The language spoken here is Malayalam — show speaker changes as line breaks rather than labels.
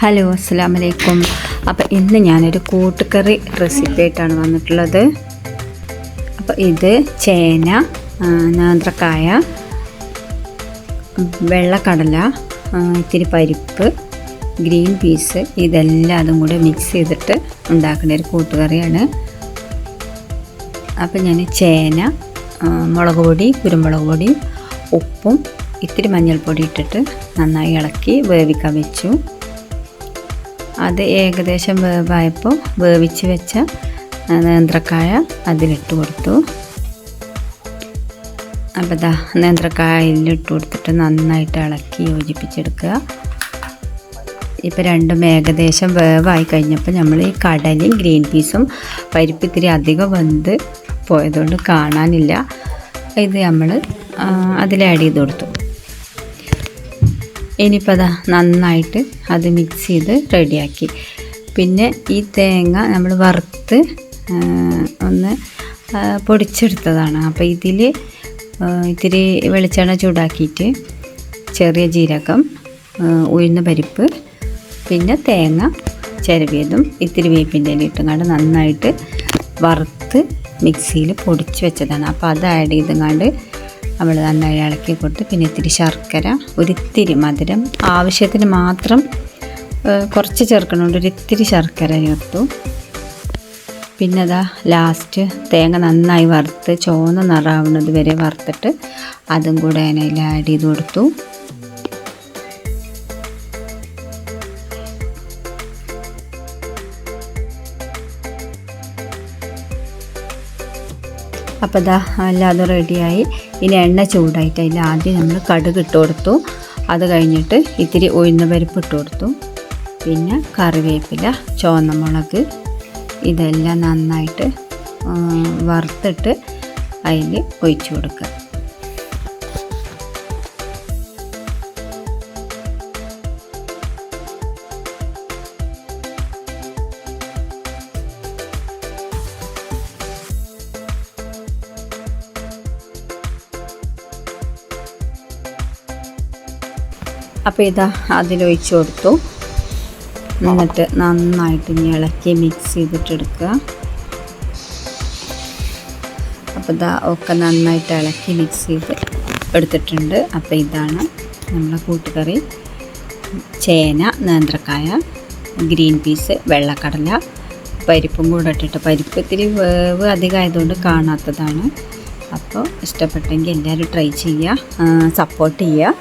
ഹലോ അസ്സാം വലൈക്കും അപ്പോൾ ഇന്ന് ഞാനൊരു കൂട്ടുകറി റെസിപ്പി ആയിട്ടാണ് വന്നിട്ടുള്ളത്. അപ്പോൾ ഇത് ചേന നാന്ത്രക്കായ വെള്ളക്കടല ഇത്തിരി പരിപ്പ് ഗ്രീൻ പീസ് ഇതെല്ലാം അതും കൂടെ മിക്സ് ചെയ്തിട്ട് ഉണ്ടാക്കുന്ന ഒരു കൂട്ടുകറിയാണ്. അപ്പോൾ ഞാൻ ചേന മുളക് പൊടി കുരുമുളക് പൊടി ഉപ്പും ഇത്തിരി മഞ്ഞൾപ്പൊടി ഇട്ടിട്ട് നന്നായി ഇളക്കി വേവിക്കാൻ വെച്ചു. അത് ഏകദേശം വേവായപ്പോൾ വേവിച്ച് വെച്ച നേന്ത്രക്കായ അതിലിട്ട് കൊടുത്തു. അപ്പോൾ ദാ നേന്ത്രക്കായലിട്ട് കൊടുത്തിട്ട് നന്നായിട്ട് ഇളക്കി യോജിപ്പിച്ചെടുക്കുക. ഇപ്പോൾ രണ്ടും ഏകദേശം വേവായി കഴിഞ്ഞപ്പോൾ നമ്മൾ ഈ കടലയും ഗ്രീൻ പീസും പരിപ്പ് ഇത്തിരി അധികം വെന്ത് പോയതുകൊണ്ട് കാണാനില്ല. ഇത് നമ്മൾ അതിൽ ആഡ് ചെയ്ത് കൊടുത്തു. ഇനിയിപ്പോൾ അതാ നന്നായിട്ട് അത് മിക്സ് ചെയ്ത് റെഡിയാക്കി പിന്നെ ഈ തേങ്ങ നമ്മൾ വറുത്ത് ഒന്ന് പൊടിച്ചെടുത്തതാണ്. അപ്പോൾ ഇതിൽ ഇത്തിരി വെളിച്ചെണ്ണ ചൂടാക്കിയിട്ട് ചെറിയ ജീരകം ഉഴുന്ന പരിപ്പ് പിന്നെ തേങ്ങ ചിരവിയതും ഇത്തിരി വേപ്പിന്റെ ഇല ഇട്ടുങ്ങാണ്ട് നന്നായിട്ട് വറുത്ത് മിക്സിയിൽ പൊടിച്ച് വെച്ചതാണ്. അപ്പോൾ അത് ആഡ് ചെയ്തുങ്ങാണ്ട് നമ്മൾ നന്നായി ഇളക്കി കൊടുത്ത് പിന്നെ ഇത്തിരി ശർക്കര ഒരിത്തിരി മധുരം. ആവശ്യത്തിന് മാത്രം കുറച്ച് ചേർക്കണോണ്ട്. ഒരിത്തിരി ശർക്കര ചേർത്തു. പിന്നെ അതാ ലാസ്റ്റ് തേങ്ങ നന്നായി വറുത്ത് ചുവന്ന നിറാവുന്നത് വരെ വറുത്തിട്ട് അതും കൂടെ അതിൽ ആഡ് ചെയ്ത് കൊടുത്തു. അപ്പോൾ ഇതാ അല്ലാതെ റെഡിയായി. ഇനി എണ്ണ ചൂടായിട്ട് അതിൽ ആദ്യം നമ്മൾ കടുക് ഇട്ട് കൊടുത്തു. അത് കഴിഞ്ഞിട്ട് ഇത്തിരി ഉഴുന്ന പരിപ്പ് ഇട്ട് കൊടുത്തു. പിന്നെ കറിവേപ്പില ചുവന്ന മുളക് ഇതെല്ലാം നന്നായിട്ട് വറുത്തിട്ട് അതിൽ ഒഴിച്ചു കൊടുക്കുക. അപ്പോൾ ഇതാ അതിലൊഴിച്ച് കൊടുത്തു. എന്നിട്ട് നന്നായിട്ട് ഇനി ഇളക്കി മിക്സ് ചെയ്തിട്ടെടുക്കുക. അപ്പോൾ ഇതാ ഒക്കെ നന്നായിട്ട് ഇളക്കി മിക്സ് ചെയ്ത് എടുത്തിട്ടുണ്ട്. അപ്പോൾ ഇതാണ് നമ്മളെ കൂട്ടുകറി. ചേന നേന്ത്രക്കായ ഗ്രീൻ പീസ് വെള്ളക്കടല പരിപ്പും കൂടെ ഇട്ടിട്ട് പരിപ്പ് ഇത്തിരി വേവ് അധികമായതുകൊണ്ട് കാണാത്തതാണ്. അപ്പോൾ ഇഷ്ടപ്പെട്ടെങ്കിൽ എല്ലാവരും ട്രൈ ചെയ്യുക. സപ്പോർട്ട് ചെയ്യുക.